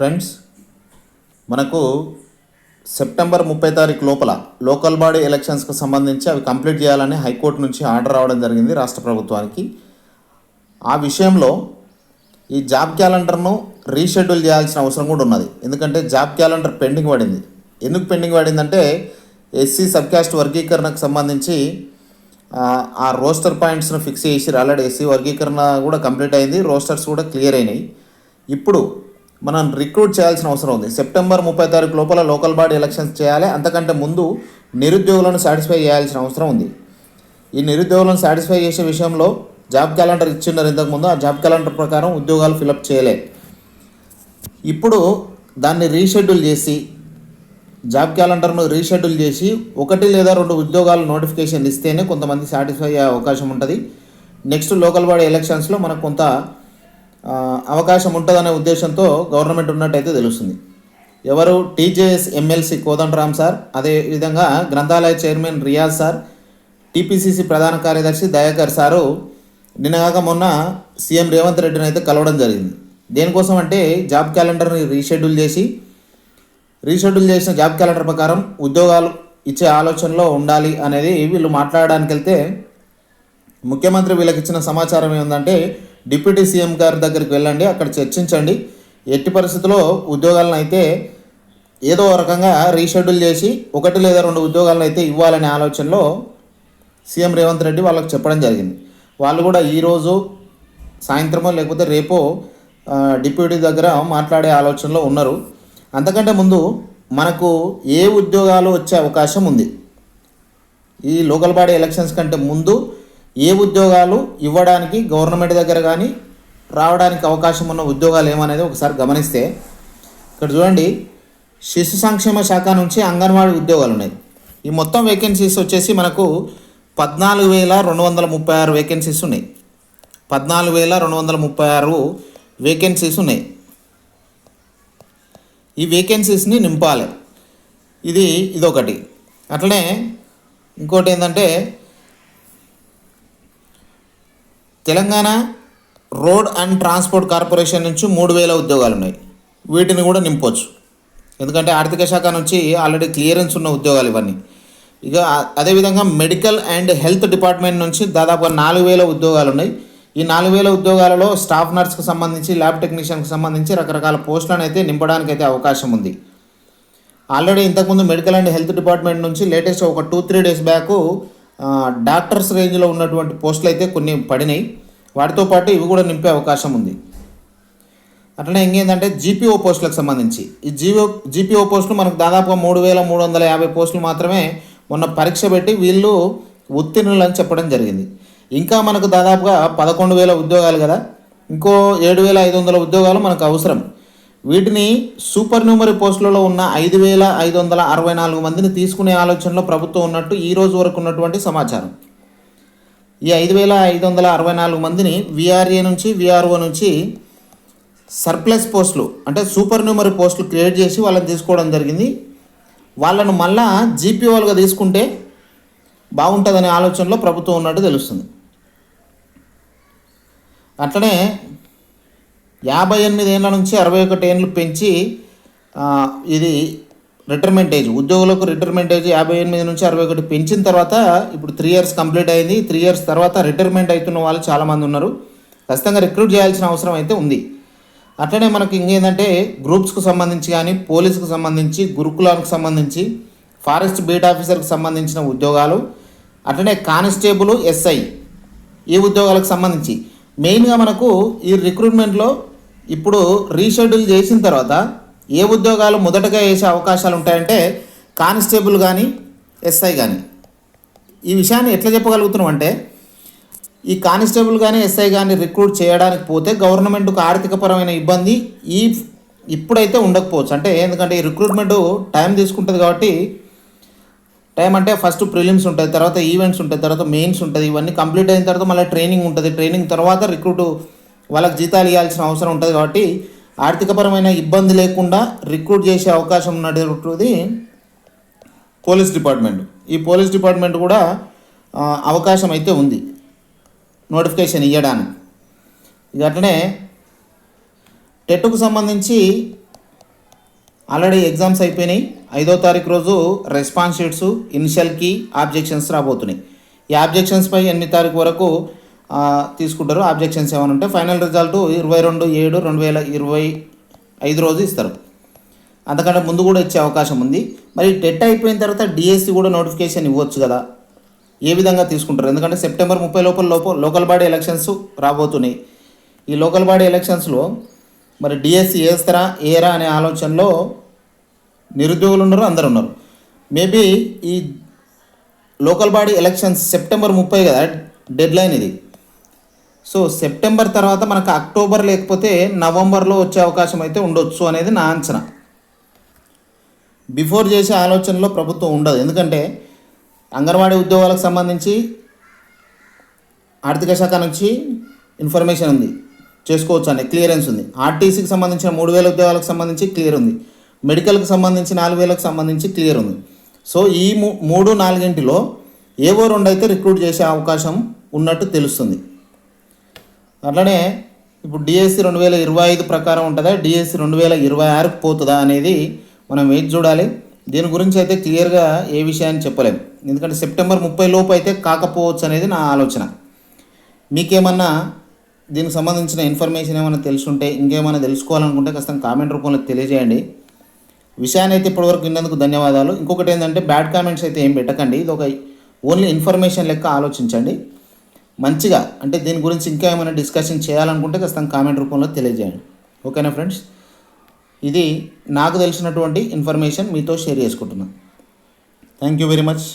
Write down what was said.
Friends మనకు September ముప్పై తారీఖు లోపల లోకల్ బాడీ ఎలక్షన్స్కి సంబంధించి అవి కంప్లీట్ చేయాలని హైకోర్టు నుంచి ఆర్డర్ రావడం జరిగింది రాష్ట్ర ప్రభుత్వానికి. ఆ విషయంలో ఈ జాబ్ క్యాలెండర్ను రీషెడ్యూల్ చేయాల్సిన అవసరం కూడా ఉన్నది. ఎందుకంటే జాబ్ క్యాలెండర్ పెండింగ్ పడింది. ఎందుకు పెండింగ్ పడిందంటే ఎస్సీ సబ్కాస్ట్ వర్గీకరణకు సంబంధించి ఆ, ఆ రోస్టర్ పాయింట్స్ను ఫిక్స్ చేసి ఆల్రెడీ ఎస్సీ వర్గీకరణ కూడా కంప్లీట్ అయింది. రోస్టర్స్ కూడా క్లియర్ అయినాయి. ఇప్పుడు మనం రిక్రూట్ చేయాల్సిన అవసరం ఉంది. సెప్టెంబర్ ముప్పై తారీఖు లోపల లోకల్ బాడీ ఎలక్షన్స్ చేయాలి. అంతకంటే ముందు నిరుద్యోగులను సాటిస్ఫై చేయాల్సిన అవసరం ఉంది. ఈ నిరుద్యోగులను సాటిస్ఫై చేసే విషయంలో జాబ్ క్యాలెండర్ ఇచ్చిన్నారు ఇంతకుముందు. ఆ జాబ్ క్యాలెండర్ ప్రకారం ఉద్యోగాలు ఫిలప్ చేయలే. ఇప్పుడు దాన్ని రీషెడ్యూల్ చేసి జాబ్ క్యాలెండర్ను రీషెడ్యూల్ చేసి ఒకటి లేదా రెండు ఉద్యోగాలు నోటిఫికేషన్ ఇస్తేనే కొంతమంది సాటిస్ఫై అయ్యే అవకాశం ఉంటుంది. నెక్స్ట్ లోకల్ బాడీ ఎలక్షన్స్లో మనకు కొంత అవకాశం ఉంటుందనే ఉద్దేశంతో గవర్నమెంట్ ఉన్నట్టయితే తెలుస్తుంది. ఎవరు టీజేఎస్ ఎమ్మెల్సీ కోదండరామ్ సార్ అదేవిధంగా గ్రంథాలయ చైర్మన్ రియాజ్ సార్ టీపీసీసీ ప్రధాన కార్యదర్శి దయాకర్ సారు నిన్నగాక మొన్న సీఎం రేవంత్ రెడ్డిని అయితే కలవడం జరిగింది. దేనికోసం అంటే జాబ్ క్యాలెండర్ని రీషెడ్యూల్ చేసి రీషెడ్యూల్ చేసిన జాబ్ క్యాలెండర్ ప్రకారం ఉద్యోగాలు ఇచ్చే ఆలోచనలో ఉండాలి అనేది వీళ్ళు మాట్లాడడానికి వెళ్తే ముఖ్యమంత్రి వీళ్ళకి ఇచ్చిన సమాచారం ఏముందంటే డిప్యూటీ సీఎం గారి దగ్గరికి వెళ్ళండి అక్కడ చర్చించండి. ఎట్టి పరిస్థితుల్లో ఉద్యోగాలను అయితే ఏదో రకంగా రీషెడ్యూల్ చేసి ఒకటి లేదా రెండు ఉద్యోగాలను అయితే ఇవ్వాలనే ఆలోచనలో సీఎం రేవంత్ రెడ్డి వాళ్ళకి చెప్పడం జరిగింది. వాళ్ళు కూడా ఈరోజు సాయంత్రమో లేకపోతే రేపో డిప్యూటీ దగ్గర మాట్లాడే ఆలోచనలో ఉన్నారు. అంతకంటే ముందు మనకు ఏ ఉద్యోగాలు వచ్చే అవకాశం ఉంది? ఈ లోకల్ బాడీ ఎలక్షన్స్ కంటే ముందు ఏ ఉద్యోగాలు ఇవ్వడానికి గవర్నమెంట్ దగ్గర కానీ రావడానికి అవకాశం ఉన్న ఉద్యోగాలు ఏమనేది ఒకసారి గమనిస్తే ఇక్కడ చూడండి శిశు సంక్షేమ శాఖ నుంచి అంగన్వాడీ ఉద్యోగాలు ఉన్నాయి. ఈ మొత్తం వేకెన్సీస్ వచ్చేసి మనకు పద్నాలుగు వేల రెండు వందల ముప్పై ఆరు వేకెన్సీస్ ఉన్నాయి. పద్నాలుగు వేల రెండు వందల ముప్పై ఆరు వేకెన్సీస్ ఉన్నాయి. ఈ వేకెన్సీస్ని నింపాలి. ఇది ఇదొకటి. అట్లనే ఇంకోటి ఏంటంటే Telangana road and transport corporation నుంచి మూడు వేల ఉద్యోగాలు ఉన్నాయి. వీటిని కూడా నింపొచ్చు. ఎందుకంటే ఆర్థిక శాఖ నుంచి ఆల్రెడీ క్లియరెన్స్ ఉన్న ఉద్యోగాలు ఇవన్నీ. ఇక అదేవిధంగా మెడికల్ అండ్ హెల్త్ డిపార్ట్మెంట్ నుంచి దాదాపుగా నాలుగు వేల ఉద్యోగాలు ఉన్నాయి. ఈ నాలుగు వేల ఉద్యోగాలలో స్టాఫ్ నర్స్కి సంబంధించి ల్యాబ్ టెక్నీషియన్కి సంబంధించి రకరకాల పోస్టులను అయితే నింపడానికి అయితే అవకాశం ఉంది. ఆల్రెడీ ఇంతకుముందు మెడికల్ అండ్ హెల్త్ డిపార్ట్మెంట్ నుంచి లేటెస్ట్ ఒక two three days back doctors రేంజ్లో ఉన్నటువంటి పోస్టులు అయితే కొన్ని పడినాయి. వాటితో పాటు ఇవి కూడా నింపే అవకాశం ఉంది. అట్లనే ఇంకేంటంటే జీపీఓ పోస్టులకు సంబంధించి. ఈ జీవో జీపీఓ పోస్టులు మనకు దాదాపుగా మూడు వేల మూడు వందల యాభై పోస్టులు మాత్రమే మొన్న పరీక్ష పెట్టి వీళ్ళు ఉత్తీర్ణులు అని చెప్పడం జరిగింది. ఇంకా మనకు దాదాపుగా పదకొండు వేల ఉద్యోగాలు కదా. ఇంకో ఏడు వేల ఐదు వందల ఉద్యోగాలు మనకు అవసరం. వీటిని సూపర్ న్యూమరీ పోస్టులలో ఉన్న ఐదు వేల ఐదు వందల అరవై నాలుగు మందిని తీసుకునే ఆలోచనలో ప్రభుత్వం ఉన్నట్టు ఈ రోజు వరకు ఉన్నటువంటి సమాచారం. ఈ ఐదు వేల ఐదు వందల అరవై నాలుగు మందిని విఆర్ఏ నుంచి విఆర్ఓ నుంచి సర్ప్లస్ పోస్టులు అంటే సూపర్ న్యూమరీ పోస్టులు క్రియేట్ చేసి వాళ్ళని తీసుకోవడం జరిగింది. వాళ్ళను మళ్ళా జీపీఓలుగా తీసుకుంటే బాగుంటుందనే ఆలోచనలో ప్రభుత్వం ఉన్నట్టు తెలుస్తుంది. అట్లనే యాభై ఎనిమిది ఏళ్ళ నుంచి అరవై ఒకటి ఏళ్ళు పెంచి ఇది రిటైర్మెంట్ ఏజ్ ఉద్యోగులకు రిటైర్మెంట్ ఏజ్ యాభై ఎనిమిది నుంచి అరవై ఒకటి పెంచిన తర్వాత ఇప్పుడు త్రీ ఇయర్స్ కంప్లీట్ అయింది. త్రీ ఇయర్స్ తర్వాత రిటైర్మెంట్ అవుతున్న వాళ్ళు చాలామంది ఉన్నారు. ఖచ్చితంగా రిక్రూట్ చేయాల్సిన అవసరం అయితే ఉంది. అట్లనే మనకి ఇంకేంటంటే గ్రూప్స్కు సంబంధించి కానీ పోలీస్కి సంబంధించి గురుకులానికి సంబంధించి ఫారెస్ట్ బీట్ ఆఫీసర్కి సంబంధించిన ఉద్యోగాలు అట్లనే కానిస్టేబుల్ ఎస్ఐ ఈ ఉద్యోగాలకు సంబంధించి. మెయిన్గా మనకు ఈ రిక్రూట్మెంట్లో ఇప్పుడు రీషెడ్యూల్ చేసిన తర్వాత ఏ ఉద్యోగాలు మొదటగా వేసే అవకాశాలు ఉంటాయంటే కానిస్టేబుల్ కానీ ఎస్ఐ కానీ ఈ విషయాన్ని ఎట్లా చెప్పగలుగుతున్నాం అంటే ఈ కానిస్టేబుల్ కానీ ఎస్ఐ కానీ రిక్రూట్ చేయడానికి పోతే గవర్నమెంట్కు ఆర్థికపరమైన ఇబ్బంది ఈ ఇప్పుడైతే ఉండకపోవచ్చు. అంటే ఎందుకంటే ఈ రిక్రూట్మెంట్ టైం తీసుకుంటుంది కాబట్టి టైం అంటే ఫస్ట్ ప్రిలిమ్స్ ఉంటుంది తర్వాత ఈవెంట్స్ ఉంటాయి తర్వాత మెయిన్స్ ఉంటుంది ఇవన్నీ కంప్లీట్ అయిన తర్వాత మళ్ళీ ట్రైనింగ్ ఉంటుంది. ట్రైనింగ్ తర్వాత రిక్రూట్ వాళ్ళకి జీతాలు ఇవ్వాల్సిన అవసరం ఉంటుంది కాబట్టి ఆర్థికపరమైన ఇబ్బంది లేకుండా రిక్రూట్ చేసే అవకాశం ఉన్నటువంటిది పోలీస్ డిపార్ట్మెంట్. ఈ పోలీస్ డిపార్ట్మెంట్ కూడా అవకాశం అయితే ఉంది నోటిఫికేషన్ ఇవ్వడానికి ఇక అట్లనే టెట్కు సంబంధించి ఆల్రెడీ ఎగ్జామ్స్ అయిపోయినాయి. ఐదో తారీఖు రోజు రెస్పాన్స్ షీట్స్ ఇనిషియల్కి ఆబ్జెక్షన్స్ రాబోతున్నాయి. ఈ ఆబ్జెక్షన్స్పై ఎనిమిది తారీఖు వరకు తీసుకుంటారు. ఆబ్జెక్షన్స్ ఏమైనా ఉంటే ఫైనల్ రిజల్ట్ ఇరవై రెండు ఏడు రెండు వేల ఇరవై ఐదు రోజు ఇస్తారు. అంతకంటే ముందు కూడా ఇచ్చే అవకాశం ఉంది. మరి టెట్ అయిపోయిన తర్వాత డిఎస్సి కూడా నోటిఫికేషన్ ఇవ్వచ్చు కదా. ఏ విధంగా తీసుకుంటారు? ఎందుకంటే సెప్టెంబర్ ముప్పై లోపల లోపల లోకల్ బాడీ ఎలక్షన్స్ రాబోతున్నాయి. ఈ లోకల్ బాడీ ఎలక్షన్స్లో మరి డిఎస్సి వేస్తారా ఏరా అనే ఆలోచనలో నిరుద్యోగులు ఉన్నారు అందరు ఉన్నారు. మేబీ ఈ లోకల్ బాడీ ఎలక్షన్స్ సెప్టెంబర్ ముప్పై కదా డెడ్ లైన్ ఇది. సో సెప్టెంబర్ తర్వాత మనకు అక్టోబర్ లేకపోతే నవంబర్లో వచ్చే అవకాశం అయితే ఉండొచ్చు అనేది నా అంచనా. బిఫోర్ చేసే ఆలోచనలో ప్రభుత్వం ఉండదు. ఎందుకంటే అంగన్వాడీ ఉద్యోగాలకు సంబంధించి ఆర్థిక శాఖ నుంచి ఇన్ఫర్మేషన్ ఉంది. చేసుకోవచ్చు అనే క్లియరెన్స్ ఉంది. ఆర్టీసీకి సంబంధించిన మూడు వేల ఉద్యోగాలకు సంబంధించి క్లియర్ ఉంది. మెడికల్కి సంబంధించి నాలుగు వేలకు సంబంధించి క్లియర్ ఉంది. సో ఈ మూ- మూడు నాలుగింటిలో ఏవో రెండు అయితే రిక్రూట్ చేసే అవకాశం ఉన్నట్టు తెలుస్తుంది. అట్లనే ఇప్పుడు డిఎస్సి రెండు వేల ఇరవై ఐదు ప్రకారం ఉంటుందా? డిఎస్సి రెండు వేల ఇరవై ఆరుకు పోతుందా అనేది మనం వేచి చూడాలి. దీని గురించి అయితే క్లియర్గా ఏ విషయాన్ని చెప్పలేము ఎందుకంటే సెప్టెంబర్ ముప్పై లోపు అయితే కాకపోవచ్చు అనేది నా ఆలోచన. మీకేమన్నా దీనికి సంబంధించిన ఇన్ఫర్మేషన్ ఏమైనా తెలుసుంటే ఇంకేమైనా తెలుసుకోవాలనుకుంటే కాస్త కామెంట్ రూపంలో తెలియజేయండి. విషయాన్ని అయితే ఇప్పటివరకు విన్నందుకు ధన్యవాదాలు. ఇంకొకటి ఏంటంటే బ్యాడ్ కామెంట్స్ అయితే ఏం పెట్టకండి. ఇది ఒక ఓన్లీ ఇన్ఫర్మేషన్ లెక్క ఆలోచించండి. మంచిగా అంటే దీని గురించి ఇంకా ఏమైనా డిస్కషన్ చేయాలనుకుంటే ఖచ్చితంగా కామెంట్ రూపంలో తెలియజేయండి. ఓకేనా ఫ్రెండ్స్ ఇది నాకు తెలిసినటువంటి ఇన్ఫర్మేషన్ మీతో షేర్ చేసుకుంటున్నాను థ్యాంక్ యూ వెరీ మచ్